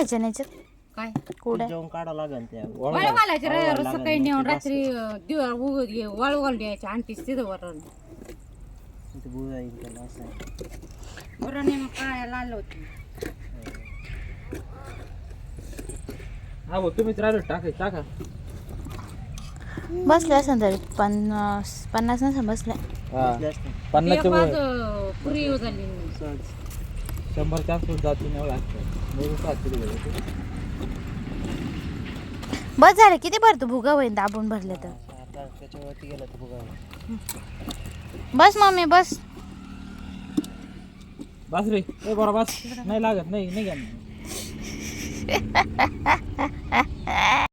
खराब नाही याच्यात? काय? कुठे जेवण काढा लागेल त्या. वाळू घालायचे रे रोज सकाळी नेऊन रात्री उग वाळू घालून द्यायचे आणि तिथं वरण. बुधा येईल त्याला असं आहे. वरण हे मग काय लाल होती. हा भाऊ तुम्हीच राहिलो टाका टाका. बसले असं तरी पन्नास पन्नास नसेल बसले. बसले असते. अं, पुरी झाली. सहज. शंभरच्या आसपास जातो बरोबर सातशे रुपये जाते. बस झाले किती भरतो भुगा होईन दाबून भरले तर? आता त्याच्यावरती गेलं तर बघा बस मम्मी बस. बस रे. ए बरं बस. नाही लागत नाही नाही घ्या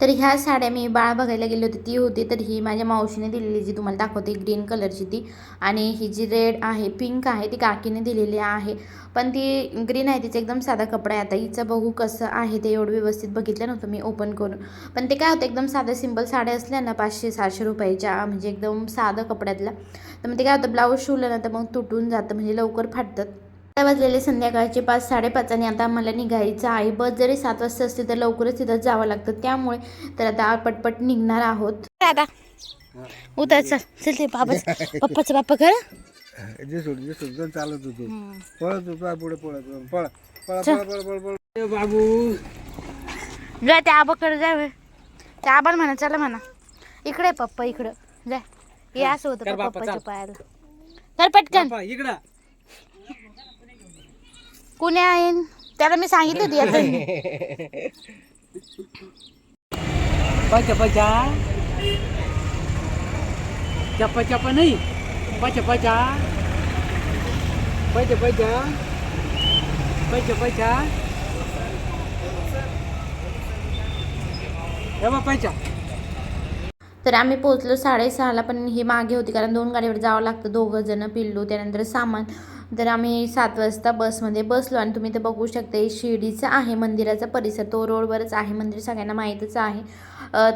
तर ह्या साड्या मी बाळ बघायला गेली होती ती होती तर ही माझ्या मावशीने दिलेली जी तुम्हाला दाखवते ग्रीन कलरची ती. आणि ही जी रेड आहे पिंक आहे ती काकीने दिलेली आहे. पण ती ग्रीन आहे तिचा एकदम साधा कपडा आहे. आता हिचं बघू कसं आहे ते एवढं व्यवस्थित बघितलं नव्हतं मी ओपन करून. पण ते काय होतं एकदम साधं सिंपल साड्या असल्या ना पाचशे सहाशे रुपयाच्या म्हणजे एकदम साधं कपड्यातल्या. तर मग ते काय होतं ब्लाऊज शिवलं ना तर मग तुटून जातं म्हणजे लवकर फाटतात आता वाजलेले संध्याकाळचे पाच साडेपाच आणि आता मला निघायचं आहे. बस जरी सात वाजता असते तर लवकरच तिथं जावं लागतं. त्यामुळे तर आता पटपट निघणार आहोत. आता उतर चल चल ते बाबाच पप्पाचं बाप्पा कर जे सोड जे सोड दोन चालत होतो. पळत होतो पुढे पळत होतो. पळ पळ पळ पळ पळ पळ. ए बाबू. जा त्या आबाकडे जा. त्या आबाला म्हणा चला म्हणा. इकडे पप्पा इकडं. जा. हे असं होतं पप्पाच्या. पायाला. तर पटकन. इकडं. कुणी आहे? त्याला मी सांगितलं होती आता पचा पचा. चप्पा चप्पा नाही. पचा पचा. पैजा हे बघ पैजा तर आम्ही पोहोचलो साडेसहाला पण ही मागे होती कारण दोन गाडीवर जावं लागतं. दोघं जण पिल्लू त्यानंतर सामान. तर आम्ही सात वाजता बसमध्ये बसलो आणि तुम्ही ते बघू शकता हे शिर्डीचं आहे मंदिराचा परिसर. तो रोडवरच आहे मंदिर सगळ्यांना माहीतच आहे.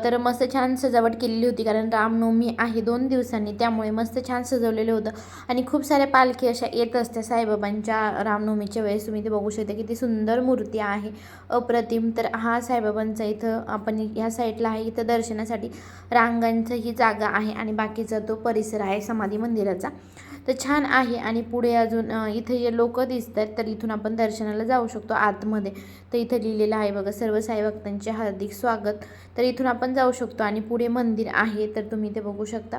तर मस्त छान सजावट केलेली होती कारण रामनवमी आहे दोन दिवसांनी त्यामुळे मस्त छान सजवलेलं होतं. आणि खूप साऱ्या पालखी अशा येत असत्या साईबाबांच्या रामनवमीच्या वेळेस. तुम्ही ते बघू शकता किती सुंदर मूर्ती आहे. अप्रतिम. तर हा साईबाबांचा इथं आपण ह्या साईडला आहे इथं दर्शनासाठी रांगांचं ही जागा आहे आणि बाकीचा तो परिसर आहे समाधी मंदिराचा. तर छान आहे. आणि पुढे अजून इथे जे लोक आहेत तर इथून आपण दर्शनाला जाऊ शकतो आतमध्ये. तर इथं लिहिलेलं आहे बघा सर्व साई भक्तांचे हार्दिक स्वागत. तर इथून आपण जाऊ शकतो आणि पुढे मंदिर आहे तर तुम्ही ते बघू शकता.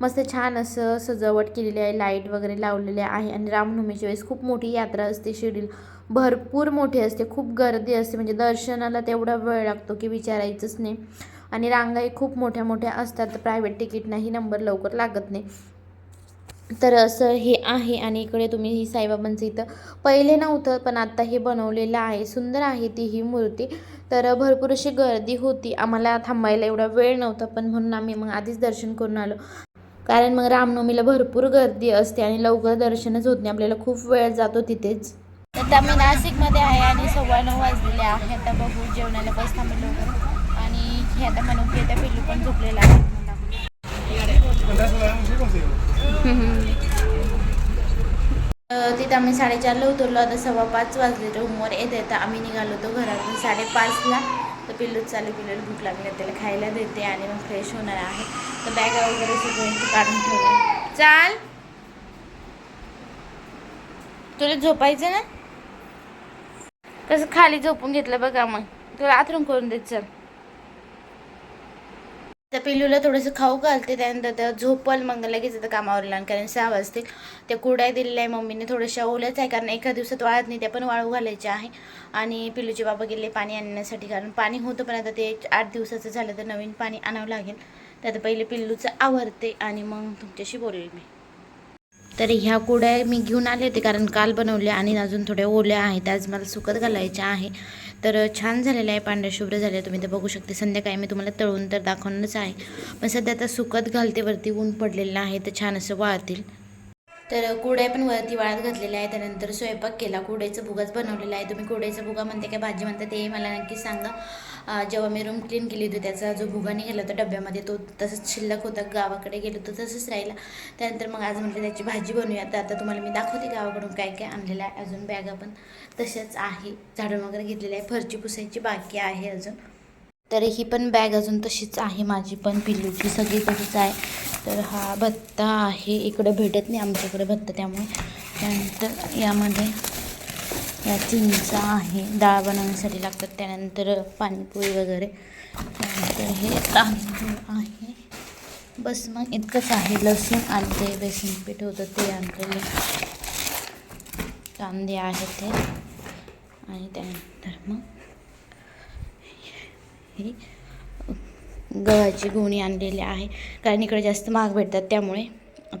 मस्त छान असं सजावट केलेली आहे लाइट वगैरे लावलेले आहे. आणि रामनवमीच्या वेळेस खूप मोठी यात्रा असते शिर्डीला भरपूर मोठी असते. खूप गर्दी असते म्हणजे दर्शनाला तेवढा वेळ लागतो की विचारायचंच नाही. आणि रांगाही खूप मोठ्या मोठ्या असतात प्रायव्हेट तिकीटनाही नंबर लवकर लागत नाही. तर असं हे आहे आणि इकडे तुम्ही ही साईबाबांचं इथं पहिले नव्हतं पण आत्ता हे बनवलेलं आहे. सुंदर आहे ती ही मूर्ती. तर भरपूर अशी गर्दी होती. आम्हाला थांबायला एवढा वेळ नव्हता पण म्हणून आम्ही मग आधीच दर्शन करून आलो. कारण मग रामनवमीला भरपूर गर्दी असते आणि लवकर दर्शनच होत नाही. आपल्याला खूप वेळ जातो तिथेच. तर आम्ही नाशिकमध्ये आहे आणि सव्वा नऊ वाजलेले आहे. आता बघू जेवणाला बस थांबलो आणि हे आता म्हणून पिल्लू पण झोपलेला आहे. तिथं आम्ही साडेचारला उतरलो. आता सव्वा पाच वाजले रूमवर येत येतं आम्ही निघालो होतो घरातून. साडेपाचला तर पिल्लूच चालू पिल्लूला भूक लागली. त्याला खायला देते आणि मग फ्रेश होणार आहे. तर बॅगा वगैरे सगळं काढून ठेवलं. चाल. तुला झोपायचं ना? कसं खाली झोपून घेतलं बघा मग. तुला आथरून करून देत चल. त्या पिल्लूला थोडंसं खाऊ घालते त्यानंतर त्या झोपल मग लगेच आता कामावर लावून कारण सहा वाजतील. त्या कुड्या दिलेल्या आहे मम्मीने थोड्याशा ओल्याच आहे कारण एका दिवसात वाळत नाही त्या पण वाळू घालायचे आहे. आणि पिल्लूचे बाबा गेले पाणी आणण्यासाठी कारण पाणी होतं पण आता ते आठ दिवसाचं झालं तर नवीन पाणी आणावं लागेल. तर आता पहिले पिल्लूचं आवरते आणि मग तुमच्याशी बोलेल मी. तर ह्या कुड्या मी घेऊन आले होते कारण काल बनवल्या आणि अजून थोड्या ओल्या आहेत. आज मला सुकत घालायच्या आहे. तर छान झालेलं आहे पांढऱ्या शुभ्र झाले तुम्ही ते बघू शकते संध्याकाळी मी तुम्हाला तळून तर दाखवणारच आहे. पण सध्या आता सुकत घालते वरती ऊन पडलेलं आहे तर छान असं वाळतील. तर कुड्या पण वरती वाळत घातलेल्या आहे त्यानंतर स्वयंपाक केला. कुड्याचं भुगाच बनवलेला आहे. तुम्ही कुड्याचं भुगा म्हणते काय भाजी म्हणते ते मला नक्की सांगा. जेव्हा मी रूम क्लीन केली होती त्याचा जो भुगा निघाला होता डब्यामध्ये तो तसंच शिल्लक होता गावाकडे गेलो तो तसंच राहिला. त्यानंतर मग आज म्हटलं त्याची भाजी बनवूया. तर आता तुम्हाला मी दाखवते गावाकडून काय काय आणलेलं आहे. अजून बॅगा पण तशाच आहे. झाडून वगैरे घेतलेली आहे. फरची पुसायची बाकी आहे अजून. तर ही पण बॅग अजून तशीच आहे माझी पण. पिल्लूची सगळी तशीच आहे. तर हा भत्ता आहे. इकडं भेटत नाही आमच्याकडे भत्ता त्यामुळे. त्यानंतर यामध्ये या चिंचा आहे. डाळ बनवण्यासाठी लागतात त्यानंतर पाणीपुरी वगैरे. त्यानंतर हे तांदूळ आहे. बस मग इतकंच आहे. लसूण आणि ते बेसन पीठ होतं ते आणलेले. कांदे आहेत ते. आणि त्यानंतर मग ही गव्हाची गोणी आणलेली आहे. कारण इकडे जास्त महाग भेटतात त्यामुळे.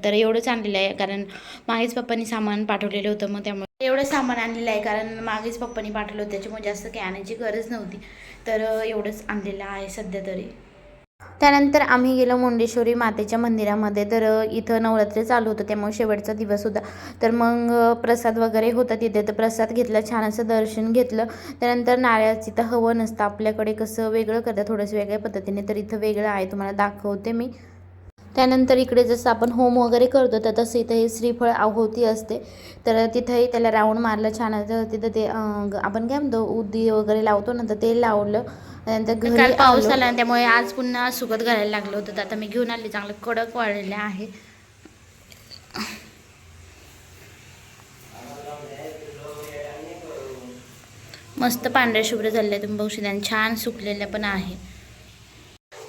तर एवढंच आणलेलं आहे. कारण मागेच पप्पांनी सामान पाठवलेलं होतं मग त्यामुळे एवढं सामान आणलेलं आहे कारण मागेच पप्पांनी पाठवलं होतं त्याच्यामुळे जास्त काही आणायची गरज नव्हती. तर एवढंच आणलेलं आहे सध्या तरी. त्यानंतर आम्ही गेलो मुंडेश्वरी मातेच्या मंदिरामध्ये. तर इथं नवरात्र चालू होतं त्यामुळे शेवटचा दिवस होता. तर मग प्रसाद वगैरे होता तिथे तर प्रसाद घेतला छान असं दर्शन घेतलं. त्यानंतर नारळाचं इथं हवं नसतं आपल्याकडे कसं वेगळं करतं थोडंसं वेगळ्या पद्धतीने तर इथं वेगळं आहे तुम्हाला दाखवते मी. त्यानंतर इकडे जसं आपण होम वगैरे करतो तर तसं इथं हे श्रीफळ आहोती असते. तर तिथंही त्याला राऊंड मारलं छान तिथं ते आपण काय म्हणतो उदी वगैरे लावतो ना तर ते लावलं. त्यानंतर घरी काल पाऊस आला त्यामुळे आज पुन्हा सुकत घालायला लागलं होतं. तर आता मी घेऊन आले चांगलं कडक वाळलेले आहे. मस्त पांढऱ्या शुभ्र झालेल्या तुम्ही बघू शकता आणि छान सुकलेल्या पण आहे.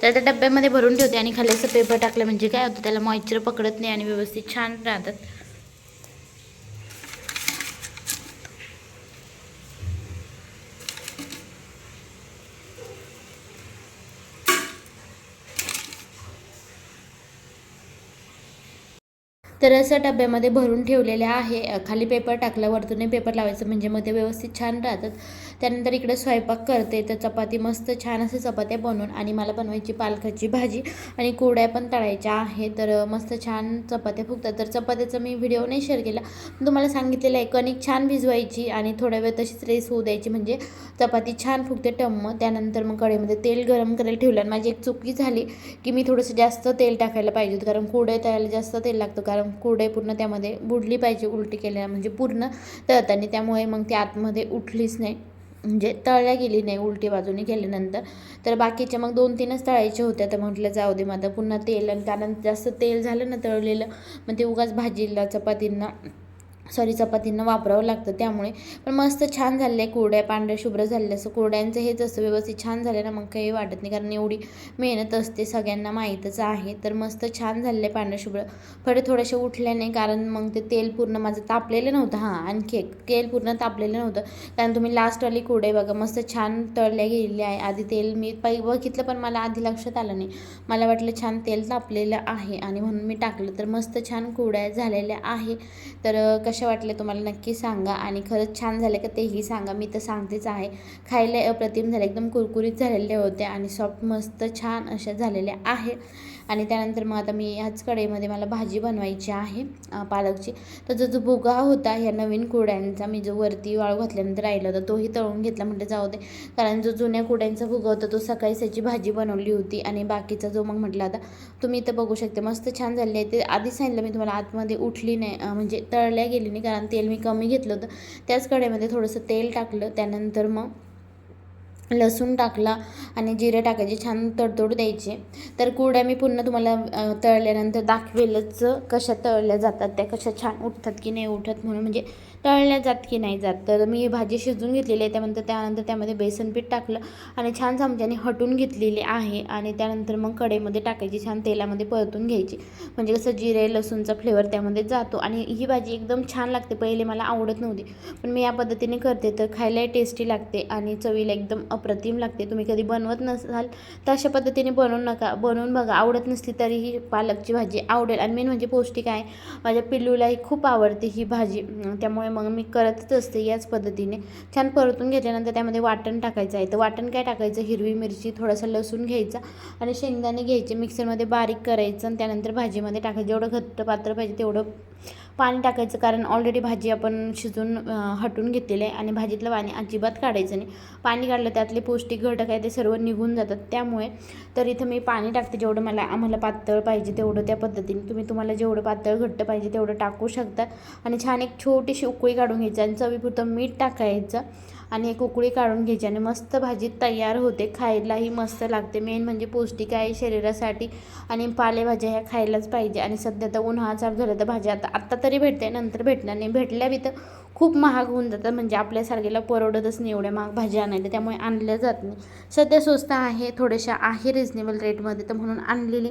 तर त्या डब्यामध्ये भरून ठेवते आणि खाली असं पेपर टाकलं म्हणजे काय होतं त्याला मॉइश्चर पकडत नाही आणि व्यवस्थित छान राहतात. तर असं डब्यामध्ये भरून ठेवलेले आहे. खाली पेपर टाकला वरतून पेपर लावायचं म्हणजे मध्ये व्यवस्थित छान राहतात. त्यानंतर इकडे स्वयंपाक करते तर चपाती मस्त छान असं चपात्या बनवून आणि मला बनवायची पालकाची भाजी आणि कोड्या पण तळायच्या आहे तर मस्त छान चपात्या फुगतात. तर चपात्याचा मी व्हिडिओ नाही शेअर केला पण तुम्हाला सांगितलेलं आहे कणिक छान भिजवायची आणि थोड्या वेळ तशीच रेस होऊ द्यायची म्हणजे चपाती छान फुगते टम्म. त्यानंतर मग कढईमध्ये तेल गरम करायला ठेवलं आणि माझी एक चुकी झाली की मी थोडंसं जास्त तेल टाकायला पाहिजे होतं कारण कुरडई तळायला जास्त तेल लागतं कारण कुरडई पूर्ण त्यामध्ये बुडली पाहिजे उलटी केल्या म्हणजे पूर्ण तळताना त्यामुळे मग ती आतमध्ये उठलीच नाही. म्हणजे तळल्या गेली नाही उलटी बाजूने केल्यानंतर तर बाकीच्या मग दोन तीनच तळायच्या होत्या. तर म्हटलं जाऊ दे माझं पुन्हा तेल आणि कारण जास्त तेल झालं ना तळलेलं मग ते उगाच भाजीला चपातींना सॉरी चपातींना वापरावं लागतं त्यामुळे. पण मस्त छान झाले कुरड्या पांढऱ्या शुभ्र झालेल्या. असं कुरड्यांचं हेच असतं व्यवस्थित छान झालं ना मग काही वाटत नाही. कारण एवढी मेहनत असते सगळ्यांना माहीतच आहे. तर मस्त छान झालेलं आहे पांढऱ्या शुभ्र. फळे थोडेसे उठले नाही कारण मग ते तेल पूर्ण माझं तापलेलं नव्हतं. हां आणखी एक. तेल पूर्ण तापलेलं नव्हतं. कारण तुम्ही लास्टवाली कुरडे बघा मस्त छान तळल्या गेलेली आहे. आधी तेल मी पै बघितलं पण मला आधी लक्षात आलं नाही. मला वाटलं छान तेल तापलेलं आहे आणि म्हणून मी टाकलं. तर मस्त छान कुरड्या झालेल्या आहे. तर कशा कसे वाटले तुम्हाला नक्की सांगा. आणि खरंच छान झाले का तेही सांगा. मी तर सांगतेच आहे. खायला अप्रतिम झाले. एकदम कुरकुरीत झालेले होते आणि सॉफ्ट मस्त छान अशा झालेल्या आहे. आणि त्यानंतर मग आता मी ह्याच कढईमध्ये मला भाजी बनवायची आहे पालकची. तर जो जो भुगा होता ह्या नवीन कुड्यांचा मी जो वरती वाळू घातल्यानंतर राहिला होता तोही तळून घेतला म्हटलं जाऊ दे. कारण जो जुन्या कुड्यांचा भुगा होता तो सकाळी त्याची भाजी बनवली होती आणि बाकीचा जो मग म्हटला आता तुम्ही इथं बघू शकते मस्त छान झाले आहे. ते आधीच सांगितलं मी तुम्हाला आतमध्ये उठली नाही म्हणजे तळल्या गेली नाही कारण तेल मी कमी घेतलं होतं. त्याच कढईमध्ये थोडंसं तेल टाकलं त्यानंतर मग लसूण टाकला आणि जिरे टाकायचे छान तडतोड द्यायचे. तर कुरड्या मी पुन्हा तुम्हाला तळल्यानंतर दाखवेलच कशा तळल्या जातात त्या कशा छान उठतात की नाही उठत म्हणून. म्हणजे तळल्या जात की नाही जात. तर मी ही भाजी शिजवून घेतलेली आहे त्यानंतर त्यानंतर त्यामध्ये बेसन पीठ टाकलं आणि छान चमच्याने हटून घेतलेली आहे. आणि त्यानंतर मग कढईमध्ये टाकायची छान तेलामध्ये परतून घ्यायची. म्हणजे कसं जिरे लसूणचा फ्लेवर त्यामध्ये जातो. आणि ही भाजी एकदम छान लागते. पहिले मला आवडत नव्हती. पण मी या पद्धतीने करते तर खायलाही टेस्टी लागते आणि चवीला एकदम अप्रतिम लागते. तुम्ही कधी बनवत नसाल तर अशा पद्धतीने बनवून नका. बनवून बघा. आवडत नसली तरीही पालकची भाजी आवडेल. आणि मेन म्हणजे पौष्टिक आहे. माझ्या पिल्लूलाही खूप आवडते ही भाजी. त्यामुळे मग मी करतच असते याच पद्धतीने. छान परतून घेतल्यानंतर त्यामध्ये वाटण टाकायचं आहे. तर वाटण काय टाकायचं? हिरवी मिरची थोडासा लसूण घ्यायचा आणि शेंगदाणे घ्यायचे. मिक्सरमध्ये बारीक करायचं आणि त्यानंतर भाजीमध्ये टाकायचं. जेवढं घट्ट पात्र पाहिजे तेवढं पाणी टाकायचं कारण ऑलरेडी भाजी आपण शिजून हटून घेतलेली आहे आणि भाजीतलं पाणी अजिबात काढायचं नाही. पाणी काढलं त्यातले पौष्टिक घटक आहे ते सर्व निघून जातात. त्यामुळे तर इथं मी पाणी टाकते जेवढं मला आम्हाला पातळ पाहिजे तेवढं त्या पद्धतीने. तुम्ही तुम्हाला जेवढं पातळ घट्ट पाहिजे तेवढं टाकू शकता. आणि छान एक छोटीशी उकळी काढून घ्यायची आणि चवीपुरतं मीठ टाकायचं. आणि एक उकळी काढून घ्यायची आणि मस्त भाजी तयार होते. खायलाही मस्त लागते. मेन म्हणजे पौष्टिक आहे शरीरासाठी आणि पालेभाज्या ह्या खायलाच पाहिजे. आणि सध्या तर उन्हाळा चालू झाला तर भाज्या आता आत्ता तरी भेटते नंतर भेटणार नाही. भेटल्या बी तर खूप महाग होऊन जातात. म्हणजे आपल्यासारखेला परवडतच नाही एवढ्या महाग भाज्या आणायला. त्यामुळे आणल्या जात नाही. सध्या स्वस्त आहे थोड्याशा आहे रिजनेबल रेटमध्ये तर म्हणून आणलेली.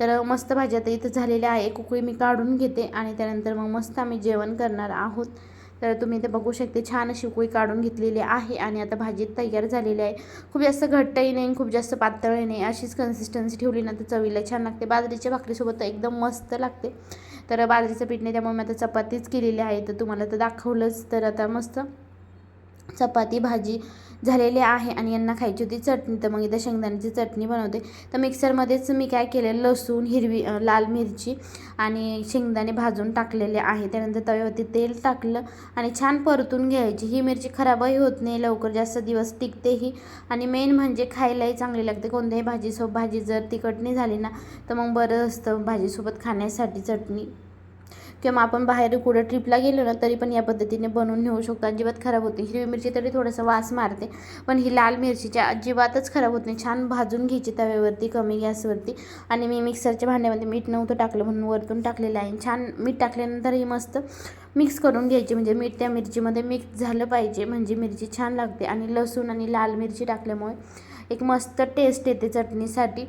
तर मस्त भाज्या तर इथं झालेल्या आहे. कुकळी मी काढून घेते आणि त्यानंतर मग मस्त आम्ही जेवण करणार आहोत. तर तुम्ही ते बघू शकते छान अशी उकळी काढून घेतलेली आहे आणि आता भाजी तयार झालेली आहे. खूप जास्त घट्टही नाही खूप जास्त पातळही नाही अशीच कन्सिस्टन्सी ठेवली ना तर चवीला छान लागते. बाजरीच्या भाकरीसोबत तर एकदम मस्त लागते. तर बाजरीचं पीठ नाही त्यामुळे मी आता चपातीच केलेली आहे तर तुम्हाला तर दाखवलंच. तर आता मस्त चपाती भाजी झालेली आहे आणि यांना खायची होती चटणी. तर मग इथं शेंगदाण्याची चटणी बनवते. तर मिक्सरमध्येच मी काय केलं लसूण हिरवी लाल मिरची आणि शेंगदाणे भाजून टाकलेले आहे. त्यानंतर तव्यावरती तेल टाकलं आणि छान परतून घ्यायची. ही मिरची खराबही होत नाही लवकर जास्त दिवस टिकतेही. आणि मेन म्हणजे खायलाही चांगली लागते. कोणत्याही भाजीसोबत भाजी जर तिखट नाही झाली ना तर मग बरं असतं भाजीसोबत खाण्यासाठी चटणी. किंवा आपण बाहेर कुठं ट्रिपला गेलो ना तरी पण या पद्धतीने बनवून नेऊ शकतो. अजिबात खराब होते हिरवी मिरची तरी थोडासा वास मारते. पण ही लाल मिरचीच्या अजिबातच खराब होत नाही. छान भाजून घ्यायची तव्यावरती कमी गॅसवरती. आणि मी मिक्सरच्या भांड्यामध्ये मीठ नव्हतं टाकलं म्हणून वरतून टाकलेलं आहे. छान मीठ टाकल्यानंतर ही मस्त मिक्स करून घ्यायची. म्हणजे मीठ त्या मिरचीमध्ये मिक्स झालं पाहिजे. म्हणजे मिरची छान लागते. आणि लसूण आणि लाल मिरची टाकल्यामुळे एक मस्त टेस्ट येते चटणीसाठी.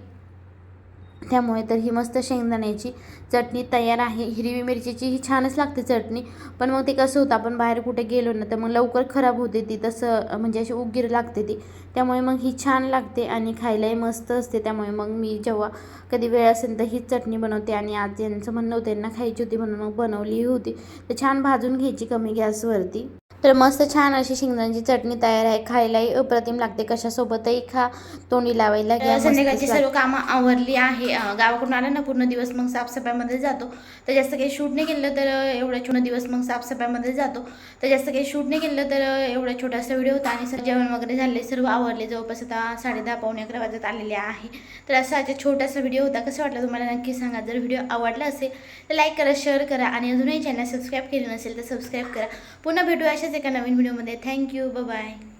त्यामुळे तर ही मस्त शेंगदाण्याची चटणी तयार आहे. हिरवी मिरचीची ही छानच लागते चटणी. पण मग ते कसं होतं आपण बाहेर कुठे गेलो ना तर मग लवकर खराब होते ती तसं म्हणजे अशी उग्गीर लागते ती. त्यामुळे मग ही छान लागते आणि खायलाही मस्त असते. त्यामुळे मग मी जेव्हा कधी वेळ असेल तर हीच चटणी बनवते. आणि आज यांचं म्हणणं होतं यांना खायची होती म्हणून मग बनवली होती. तर छान भाजून घ्यायची कमी गॅसवरती. तर मस्त छान अशी शेंगदाण्याची चटणी तयार आहे. खायलाही अप्रतिम लागते. कशासोबतही खा. तोंडी लावायला घ्या. संध्याकाळची सर्व कामं आवरली आहे अं, गावाकडून आलं ना पूर्ण दिवस मग साफसफाईमध्ये जातो. तर जास्त काही शूट नाही केलं तर एवढ्या छोटा दिवस मग साफसफाईमध्ये जातो. तर जास्त काही शूट नाही केलं तर एवढा छोटासा व्हिडिओ होता आणि सर जेवण वगैरे झाले सर्व आवरले. जवळपास आता साडे दहा पावणे अकरा वाजत आलेले आहे. तर असा आजचा छोटासा व्हिडिओ होता. कसं वाटलं तुम्हाला? नक्की सांगा. जर व्हिडिओ आवडला असेल तर लाईक करा शेअर करा आणि अजूनही चॅनल सबस्क्राईब केलं नसेल तर सबस्क्राईब करा. पुन्हा भेटू अशाच एका नवीन व्हिडिओमध्ये. थँक्यू. बाय